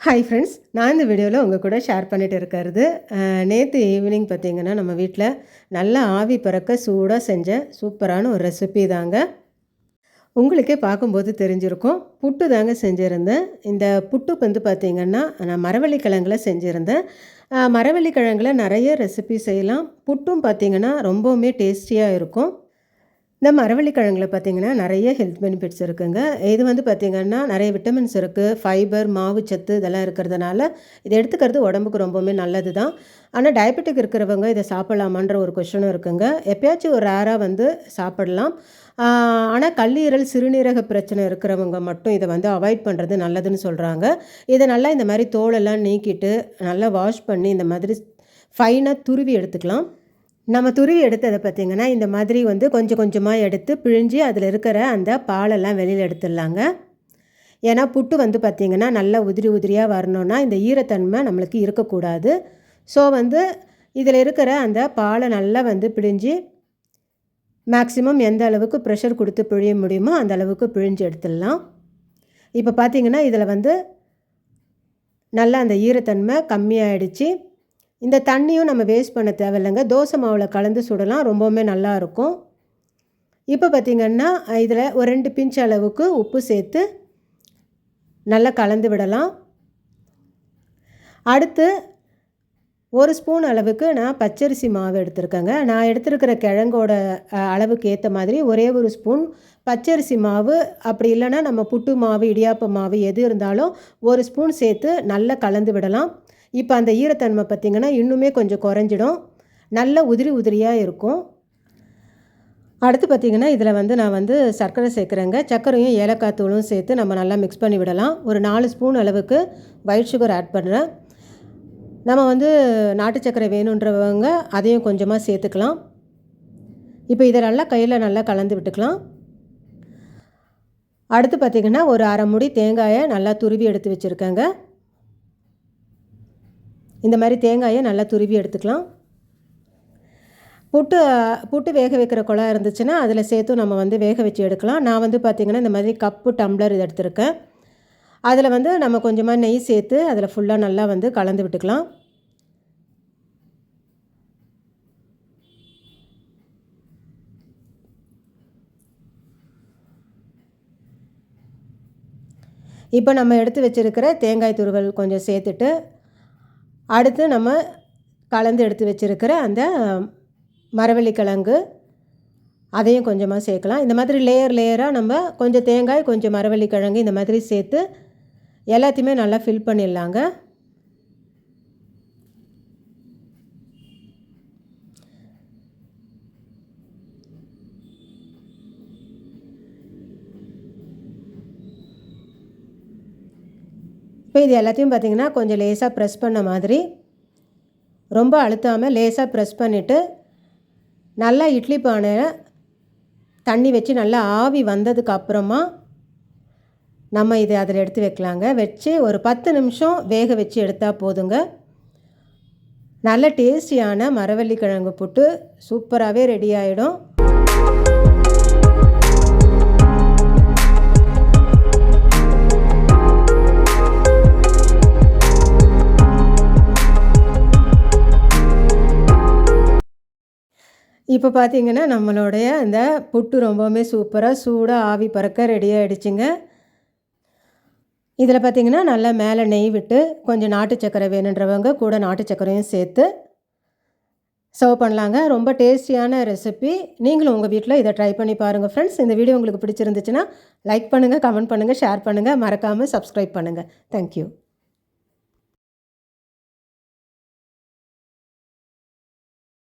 Hi friends நான் இந்த வீடியோவில் உங்கள் கூட ஷேர் பண்ணிட்டு இருக்கிறது நேற்று ஈவினிங் பார்த்தீங்கன்னா நம்ம வீட்டில் நல்லா ஆவி பறக்க சூடாக செஞ்ச சூப்பரான ஒரு ரெசிபி தாங்க. உங்களுக்கே பார்க்கும்போது தெரிஞ்சிருக்கும். புட்டு தாங்க செஞ்சுருந்தேன். இந்த புட்டு வந்து பார்த்திங்கன்னா நான் மரவள்ளி கிழங்குல செஞ்சுருந்தேன். மரவள்ளி கிழங்குல நிறைய ரெசிபி செய்யலாம். புட்டும் பார்த்திங்கன்னா ரொம்பவுமே டேஸ்டியாக இருக்கும். இந்த மரவள்ளி கிழங்குல பார்த்தீங்கன்னா நிறைய ஹெல்த் பெனிஃபிட்ஸ் இருக்குங்க. இது வந்து பார்த்திங்கன்னா நிறைய விட்டமின்ஸ் இருக்குது ஃபைபர் மாவுச்சத்து இதெல்லாம் இருக்கிறதுனால இதை எடுத்துக்கிறது உடம்புக்கு ரொம்பவுமே நல்லது தான் ஆனால் டயபெட்டிக் இருக்கிறவங்க இதை சாப்பிட்லாமான்ற ஒரு கொஷனும் இருக்குங்க. எப்பயாச்சும் ஒரு ரேராக வந்து சாப்பிடலாம். ஆனால் கல்லீரல் சிறுநீரக பிரச்சனை இருக்கிறவங்க மட்டும் இதை வந்து அவாய்ட் பண்ணுறது நல்லதுன்னு சொல்கிறாங்க இதை நல்லா இந்த மாதிரி தோலெல்லாம் நீக்கிட்டு நல்லா வாஷ் பண்ணி இந்த மாதிரி ஃபைனாக துருவி எடுத்துக்கலாம். நம்ம துருவி எடுத்ததை பார்த்திங்கன்னா இந்த மாதிரி வந்து கொஞ்சம் கொஞ்சமாக எடுத்து பிழிஞ்சு அதில் இருக்கிற அந்த பாலெல்லாம் வெளியில் எடுத்துடலாங்க. ஏன்னா புட்டு வந்து பார்த்திங்கன்னா நல்லா உதிரி உதிரியாக வரணும்னா இந்த ஈரத்தன்மை நம்மளுக்கு இருக்கக்கூடாது. ஸோ வந்து இதில் இருக்கிற அந்த பாலை நல்லா வந்து பிழிஞ்சு மேக்ஸிமம் எந்த அளவுக்கு ப்ரெஷர் கொடுத்து பிழிய முடியுமோ அந்த அளவுக்கு பிழிஞ்சு எடுத்துடலாம். இப்போ பார்த்திங்கன்னா இதில் வந்து நல்லா அந்த ஈரத்தன்மை கம்மியாயிடுச்சு. இந்த தண்ணியும் நம்ம வேஸ்ட் பண்ண தேவையில்லைங்க. தோசை மாவில் கலந்து சுடலாம் ரொம்பவுமே நல்லாயிருக்கும் இப்போ பார்த்திங்கன்னா இதில் ஒரு ரெண்டு பிஞ்ச் அளவுக்கு உப்பு சேர்த்து நல்லா கலந்து விடலாம். அடுத்து ஒரு ஸ்பூன் அளவுக்கு நான் பச்சரிசி மாவு எடுத்திருக்கேங்க. நான் எடுத்திருக்கிற கிழங்கோட அளவுக்கு ஏற்ற மாதிரி ஒரே ஒரு ஸ்பூன் பச்சரிசி மாவு. அப்படி இல்லைன்னா நம்ம புட்டு மாவு இடியாப்ப மாவு எது இருந்தாலும் ஒரு ஸ்பூன் சேர்த்து நல்லா கலந்து விடலாம். இப்போ அந்த ஈரத்தன்மை பார்த்திங்கன்னா இன்னுமே கொஞ்சம் குறைஞ்சிடும். நல்ல உதிரி உதிரியாக இருக்கும். அடுத்து பார்த்திங்கன்னா இதில் வந்து நான் வந்து சர்க்கரை சேர்க்குறேங்க. சர்க்கரையும் ஏலக்காய் தூளும் சேர்த்து நம்ம நல்லா மிக்ஸ் பண்ணி விடலாம். ஒரு நாலு ஸ்பூன் அளவுக்கு ஒயிட் சுகர் ஆட் பண்ணுறேன். நம்ம வந்து நாட்டு சர்க்கரை வேணுன்றவங்க அதையும் கொஞ்சமாக சேர்த்துக்கலாம். இப்போ இதை நல்லா கையில் நல்லா கலந்து விட்டுக்கலாம். அடுத்து பார்த்திங்கன்னா ஒரு அரை முடி தேங்காயை நல்லா துருவி எடுத்து வச்சுருக்கேங்க. இந்த மாதிரி தேங்காயை நல்லா துருவி எடுத்துக்கலாம். புட்டு புட்டு வேக வைக்கிற குழா இருந்துச்சுன்னா அதில் சேர்த்து நம்ம வந்து வேக வச்சு எடுக்கலாம். நான் வந்து பார்த்திங்கன்னா இந்த மாதிரி கப்பு டம்ளர் இது எடுத்திருக்கேன். அதில் வந்து நம்ம கொஞ்சமாக நெய் சேர்த்து அதில் ஃபுல்லாக நல்லா வந்து கலந்து விட்டுக்கலாம். இப்போ நம்ம எடுத்து வச்சுருக்கிற தேங்காய் துருவல் கொஞ்சம் சேர்த்துட்டு அடுத்து நம்ம கலந்து எடுத்து வச்சுருக்கிற அந்த மரவள்ளி கிழங்கு அதையும் கொஞ்சமாக சேர்க்கலாம். இந்த மாதிரி லேயர் லேயராக நம்ம கொஞ்சம் தேங்காய் கொஞ்சம் மரவள்ளி கிழங்கு இந்த மாதிரி சேர்த்து எல்லாத்தையுமே நல்லா ஃபில் பண்ணிடலாங்க. இப்போ இது எல்லாத்தையும் பார்த்திங்கன்னா கொஞ்சம் லேசாக ப்ரெஸ் பண்ண மாதிரி ரொம்ப அழுத்தாமல் லேசாக ப்ரெஸ் பண்ணிவிட்டு நல்லா இட்லி பானையில் தண்ணி வச்சு நல்லா ஆவி வந்ததுக்கு அப்புறமா நம்ம இதை அதில் எடுத்து வைக்கலாங்க. வச்சு ஒரு பத்து நிமிஷம் வேக வச்சு எடுத்தால் போதுங்க. நல்ல டேஸ்டியான மரவள்ளி கிழங்கு புட்டு சூப்பராகவே ரெடி ஆகிடும் இப்போ பார்த்தீங்கன்னா நம்மளுடைய அந்த புட்டு ரொம்பவுமே சூப்பராக சூடாக ஆவி பறக்க ரெடி ஆகிடுச்சிங்க இதில் பார்த்தீங்கன்னா நல்லா மேலே நெய் விட்டு கொஞ்சம் நாட்டு சக்கரை வேணுன்றவங்க கூட நாட்டு சக்கரையும் சேர்த்து சர்வ் பண்ணலாங்க. ரொம்ப டேஸ்டியான ரெசிபி நீங்களும் உங்கள் வீட்டில் இதை ட்ரை பண்ணி பாருங்கள் ஃப்ரெண்ட்ஸ் இந்த வீடியோ உங்களுக்கு பிடிச்சிருந்துச்சுன்னா லைக் பண்ணுங்கள் கமெண்ட் பண்ணுங்கள் ஷேர் பண்ணுங்கள் மறக்காமல் சப்ஸ்கிரைப் பண்ணுங்கள் தேங்க்யூ